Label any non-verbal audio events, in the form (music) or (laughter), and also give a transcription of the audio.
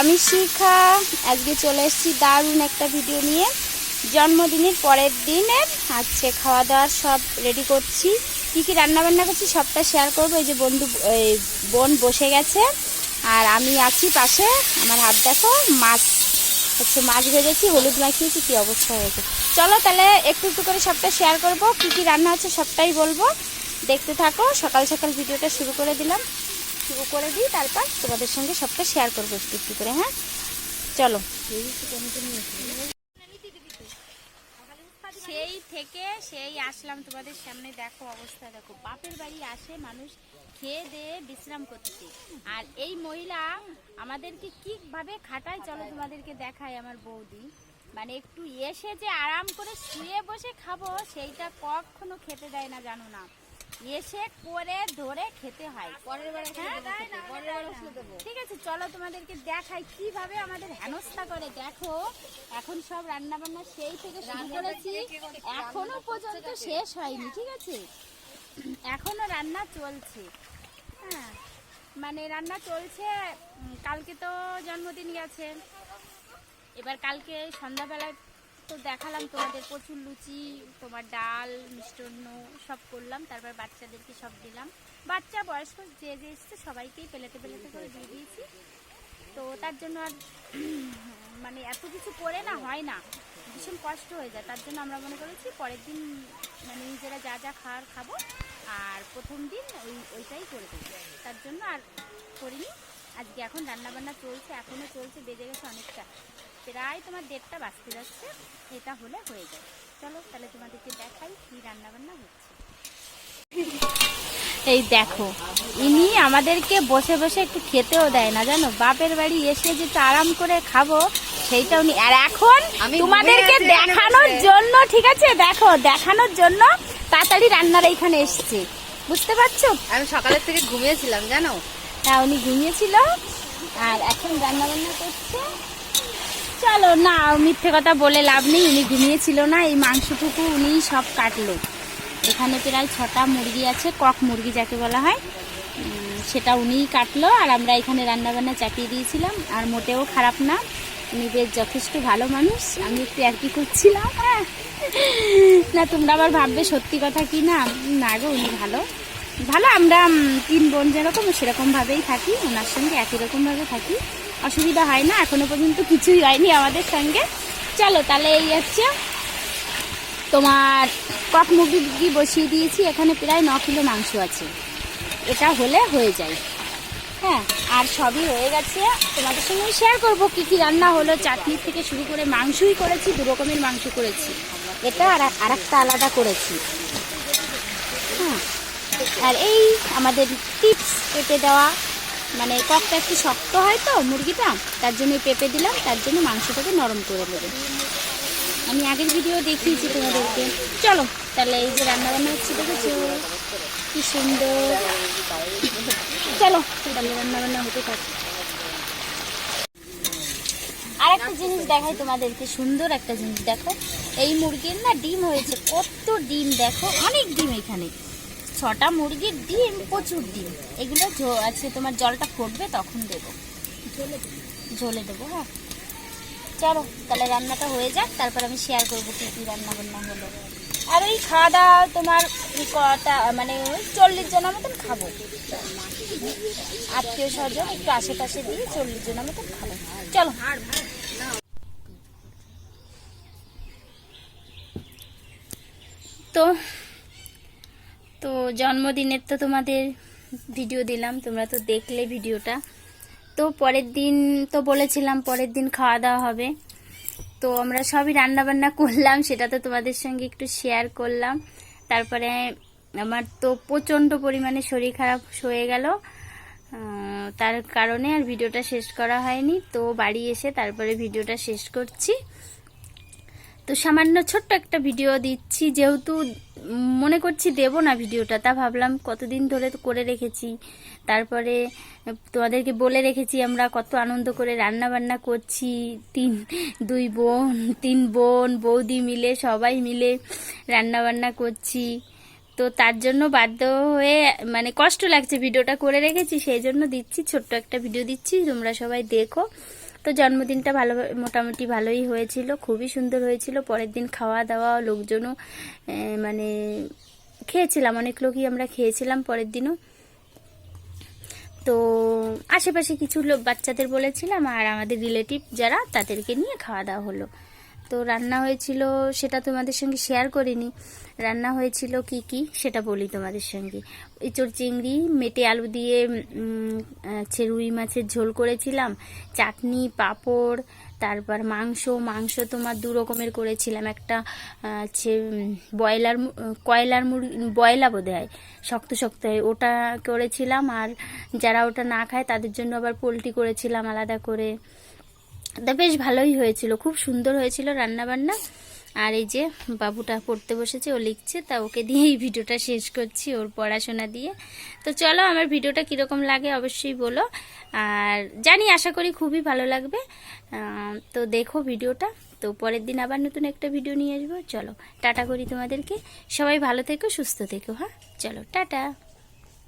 আমি শিখা। আজকে চলে এসেছি দারুণ একটা ভিডিও নিয়ে। জন্মদিনের পরের দিনের আজকে খাওয়া দাওয়ার সব রেডি করছি। কী কী রান্না বান্না করছি সবটা শেয়ার করব। এই যে বন্ধু বোন বসে গেছে। আর আমি আছি পাশে। আমার হাত দেখো, মাছ, হচ্ছে মাছ ভেজেছি, হলুদ মাখিয়েছি, কী অবস্থা হয়েছে চলো তাহলে একটু একটু করে সবটা শেয়ার করব। কী কী রান্না হচ্ছে সবটাই বলব। দেখতে থাকো, সকাল সকাল ভিডিওটা শুরু করে দিলাম। শুরু করে দিই, তারপর তোমাদের সঙ্গে সবটা শেয়ার করব একটু একটু করে হ্যাঁ? চলো। সেই থেকে সেই আসলাম তোমাদের সামনে, দেখো অবস্থা, দেখো। বাপের বাড়ি আসে মানুষ খেয়ে দিয়ে বিশ্রাম করতে। আর এই মহিলা আমাদেরকে কীভাবে খাটায়, চলো তোমাদেরকে দেখায় আমার বৌদি। মানে একটু এসে যে আরাম করে শুয়ে বসে খাব, সেইটা কখনো খেতে দেয় না, জানো না। এসে করে ধরে খেতে হয়। পরের বার হ্যাঁ? ঠিক আছে চলো তোমাদেরকে দেখাই কীভাবে আমাদের হেনস্থা করে। দেখো এখন সব রান্না বান্না সেই থেকে শুরু করেছি। এখনও পর্যন্ত শেষ হয়নি ঠিক আছে? এখনও রান্না চলছে। হ্যাঁ মানে রান্না চলছে কালকে তো জন্মদিন গেছে। এবার কালকে সন্ধ্যাবেলায় তো দেখালাম তোমাদের প্রচুর লুচি, তোমার ডাল, মিষ্টান্ন, সব করলাম, তারপর বাচ্চাদেরকে সব দিলাম। বাচ্চা, বয়স্ক, যে যে এসছে সবাইকেই প্লেটে প্লেটে করে দিয়ে দিয়েছি। তো তার জন্য আর (clears throat) মানে এত কিছু করে না, হয় না। ভীষণ কষ্ট হয়ে যায়। তার জন্য আমরা মনে করেছি পরের দিন মানে নিজেরা যা যা খাওয়ার খাব, আর প্রথম দিন ওই, ওইটাই করে দেবো। তার জন্য আর করিনি। আজকে এখন রান্না বান্না চলছে এখনও চলছে, বেজে গেছে অনেকটা। প্রায় তোমার দেড়টা বাজতে যাচ্ছে। এটা হলে হয়ে যায়। চলো তাহলে তোমাদেরকে দেখাই কি রান্না বান্না হচ্ছে। এই দেখো ইনি আমাদেরকে বসে বসে একটু খেতেও দেয় না জানো? বাপের বাড়ি এসে যে আরাম করে খাব সেইটা উনি আর এখন তোমাদেরকে দেখানোর জন্য ঠিক আছে? দেখো দেখানোর জন্য তাড়াতাড়ি রান্নার এইখানে এসছে। বুঝতে পারছ? আমি সকালের থেকে ঘুমিয়েছিলাম জানো? হ্যাঁ উনি ঘুমিয়েছিল। আর এখন রান্না বান্না করছে। চলো, না, মিথ্যে কথা বলে লাভ নেই, উনি ঘুমিয়েছিল না, এই মাংসটুকু উনি সব কাটলো। এখানে প্রায় ছটা মুরগি আছে, কক মুরগি যাকে বলা হয় সেটা উনিই কাটলো, আর আমরা এখানে রান্নাবান্না চাপিয়ে দিয়েছিলাম, আর মোটেও খারাপ না, উনি বেশ যথেষ্ট ভালো মানুষ, আমি একটু আর কি করছিলাম হ্যাঁ। না, তোমরা আবার ভাববে সত্যি কথা কি না? না গো, উনি ভালো। ভালো, আমরা তিন বোন যেরকম, সেরকমভাবেই থাকি, ওনার সঙ্গে একই রকমভাবে থাকি। অসুবিধা হয় না, এখনও পর্যন্ত কিছুই হয়নি আমাদের সঙ্গে। চলো, তাহলে এই হচ্ছে তোমার কক মুরগি বসিয়ে দিয়েছি, এখানে প্রায় ন কিলো মাংস আছে। এটা হলে হয়ে যায়। হ্যাঁ আর সবই হয়ে গেছে। তোমাদের সঙ্গে শেয়ার করব কি কি রান্না হলো, চাটনি থেকে শুরু করে মাংসই করেছি, দু রকমের মাংস করেছি। এটা আর একটা আলাদা করেছি। হ্যাঁ। আর এই আমাদের টিপস পেঁপে দেওয়া মানে ককটা একটু শক্ত হয় তো মুরগিটা, তার জন্য পেঁপে দিলাম, তার জন্য মাংসটাকে নরম করে দেবে আমি আগের ভিডিও দেখিয়েছি তোমাদেরকে। চলো, তাহলে এই যে রান্না বান্না হচ্ছে, দেখেছ? কি সুন্দর। চলো, তাহলে রান্না বান্না হতে থাকে। আর একটা জিনিস দেখাই তোমাদেরকে, সুন্দর একটা জিনিস দেখো। এই মুরগির না ডিম হয়েছে, কত ডিম দেখো, অনেক ডিম এখানে। ছটা মুরগির ডিম, প্রচুর ডিম। এগুলো আছে তোমার জলটা ফুটবে তখন দেবো। ঝোলে দেবো। হ্যাঁ। চলো, তাহলে রান্নাটা হয়ে যাক, তারপর আমি শেয়ার করব কী কী রান্না বান্না হলো। আর ওই খাওয়া দাওয়া তোমার কটা মানে ওই চল্লিশ জনের মতন খাব। আত্মীয় স্বজন একটু আশেপাশে দিয়ে চল্লিশ জনের মতন খাব। চলো। তো তো জন্মদিনের তো তোমাদের ভিডিও দিলাম, তোমরা তো দেখলে ভিডিওটা তো পরের দিন তো বলেছিলাম, পরের দিন খাওয়া দাওয়া হবে। তো আমরা সবই রান্না বান্না করলাম, সেটা তো তোমাদের সঙ্গে একটু শেয়ার করলাম। তারপরে আমার তো প্রচণ্ড পরিমাণে শরীর খারাপ হয়ে গেল। তার কারণে আর ভিডিওটা শেষ করা হয়নি। তো বাড়ি এসে তারপরে ভিডিওটা শেষ করছি। তো সামান্য ছোট্ট একটা ভিডিও দিচ্ছি, যেহেতু মনে করছি দেব না ভিডিওটা তা ভাবলাম কতদিন ধরে তো করে রেখেছি। তারপরে তোমাদেরকে বলে রেখেছি আমরা কত আনন্দ করে রান্না বান্না করছি, তিন, দুই বোন, তিন বোন, বৌদি মিলে, সবাই মিলে রান্না বান্না করছি। তো তার জন্য বাধ্য হয়ে মানে কষ্ট লাগছে ভিডিওটা করে রেখেছি, সেই জন্য দিচ্ছি, ছোট্ট একটা ভিডিও দিচ্ছি, তোমরা সবাই দেখো। তো জন্মদিনটা ভালো, মোটামুটি ভালোই হয়েছিল, খুবই সুন্দর হয়েছিল। পরের দিন খাওয়া দাওয়া, লোকজনও মানে খেয়েছিলাম, অনেক লোকই আমরা খেয়েছিলাম পরের দিনও। তো আশেপাশে কিছু লোক, বাচ্চাদের বলেছিলাম, আর আমাদের রিলেটিভ যারা, তাদেরকে নিয়ে খাওয়া দাওয়া হলো। তো রান্না হয়েছিল, সেটা তোমাদের সঙ্গে শেয়ার করিনি। রান্না হয়েছিল কি কি, সেটা বলি তোমাদের সঙ্গে। ইঁচড় চিংড়ি, মেটে আলু দিয়ে আছে রুই মাছের ঝোল করেছিলাম। চাটনি, পাঁপড়, তারপর মাংস। মাংস তোমার দু রকমের করেছিলাম। একটা হচ্ছে ব্রয়লার কয়লার মুরগি বয়লা বোধ হয় শক্ত শক্ত হয়। ওটা করেছিলাম। আর যারা ওটা না খায়, তাদের জন্য আবার পোলট্রি করেছিলাম আলাদা করে। তা বেশ ভালোই হয়েছিল। খুব সুন্দর হয়েছিল রান্না বান্না আর এই যে বাবুটা পড়তে বসেছে, ও লিখছে, তা ওকে দিয়ে এই ভিডিওটা শেষ করছি ওর পড়াশোনা দিয়ে। তো চলো, আমার ভিডিওটা কীরকম লাগে অবশ্যই বলো। আর জানি, আশা করি খুবই ভালো লাগবে। তো দেখো ভিডিওটা। তো পরের দিন আবার নতুন একটা ভিডিও নিয়ে আসব। চলো, টাটা করি তোমাদেরকে। সবাই ভালো থেকো, সুস্থ থেকো হ্যাঁ? চলো, টাটা।